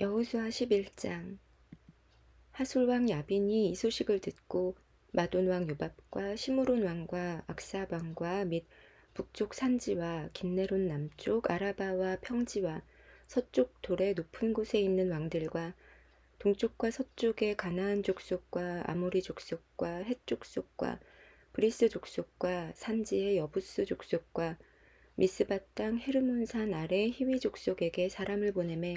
여호수아 11장. 하솔 왕 야빈이 이 소식을 듣고 마돈 왕 요밥과 시므론 왕과 악삽 왕과 및 북쪽 산지와 긴네론 남쪽 아라바와 평지와 서쪽 돌의 높은 곳에 있는 왕들과 동쪽과 서쪽의 가나안 족속과 아모리 족속과 헷 족속과 브리스 족속과 산지의 여부스 족속과 미스바 땅 헤르몬산 아래 히위 족속에게 사람을 보내매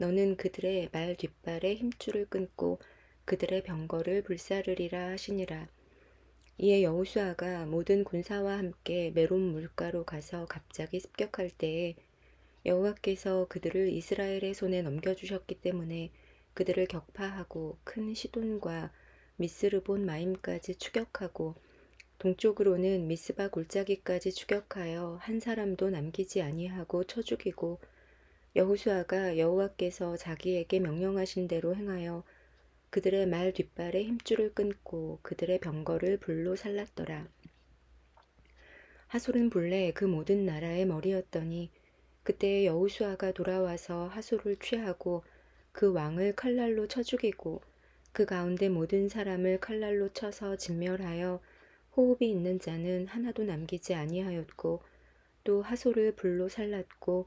너는 그들의 말 뒷발에 힘줄을 끊고 그들의 병거를 불사르리라 하시니라. 이에 여호수아가 모든 군사와 함께 메론 물가로 가서 갑자기 습격할 때에 여호와께서 그들을 이스라엘의 손에 넘겨주셨기 때문에 그들을 격파하고 큰 시돈과 미스르본 마임까지 추격하고 동쪽으로는 미스바 골짜기까지 추격하여 한 사람도 남기지 아니하고 쳐 죽이고 여호수아가 여호와께서 자기에게 명령하신 대로 행하여 그들의 말 뒷발에 힘줄을 끊고 그들의 병거를 불로 살랐더라. 하솔은 본래 그 모든 나라의 머리였더니 그때 여호수아가 돌아와서 하솔을 취하고 그 왕을 칼날로 쳐 죽이고 그 가운데 모든 사람을 칼날로 쳐서 진멸하여 호흡이 있는 자는 하나도 남기지 아니하였고 또 하솔을 불로 살랐고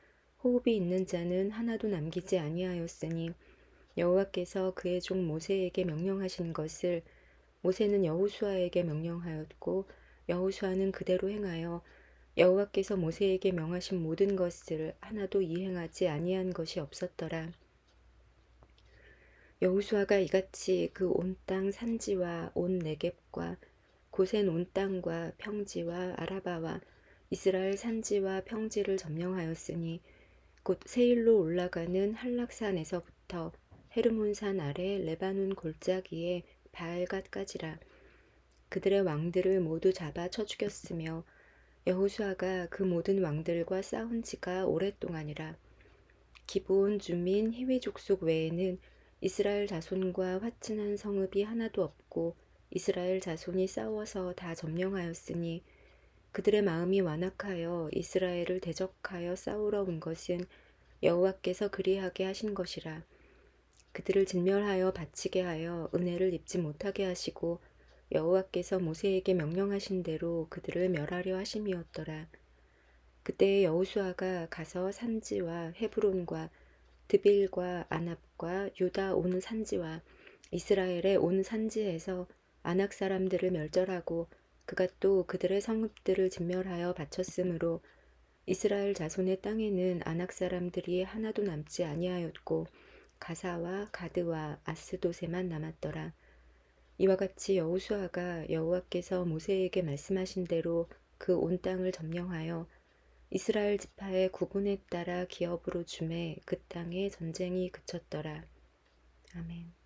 호흡이 있는 자는 하나도 남기지 아니하였으니 여호와께서 그의 종 모세에게 명령하신 것을 모세는 여호수아에게 명령하였고 여호수아는 그대로 행하여 여호와께서 모세에게 명하신 모든 것을 하나도 이행하지 아니한 것이 없었더라. 여호수아가 이같이 그 온 땅 산지와 온 네겝과 고센 온 땅과 평지와 아라바와 이스라엘 산지와 평지를 점령하였으니 곧 세일로 올라가는 한락산에서부터 헤르몬산 아래 레바논 골짜기에 바알갓까지라 그들의 왕들을 모두 잡아 쳐 죽였으며 여호수아가 그 모든 왕들과 싸운 지가 오랫동안이라. 기브온 주민 히위 족속 외에는 이스라엘 자손과 화친한 성읍이 하나도 없고 이스라엘 자손이 싸워서 다 점령하였으니 그들의 마음이 완악하여 이스라엘을 대적하여 싸우러 온 것은 여호와께서 그리하게 하신 것이라. 그들을 진멸하여 바치게 하여 은혜를 입지 못하게 하시고 여호와께서 모세에게 명령하신 대로 그들을 멸하려 하심이었더라. 그때 여호수아가 가서 산지와 헤브론과 드빌과 아납과 유다 온 산지와 이스라엘의 온 산지에서 아낙 사람들을 멸절하고 그가 또 그들의 성읍들을 진멸하여 바쳤으므로 이스라엘 자손의 땅에는 아낙 사람들이 하나도 남지 아니하였고 가사와 가드와 아스도세만 남았더라. 이와 같이 여호수아가 여호와께서 모세에게 말씀하신 대로 그 온 땅을 점령하여 이스라엘 지파의 구분에 따라 기업으로 주매 그 땅에 전쟁이 그쳤더라. 아멘.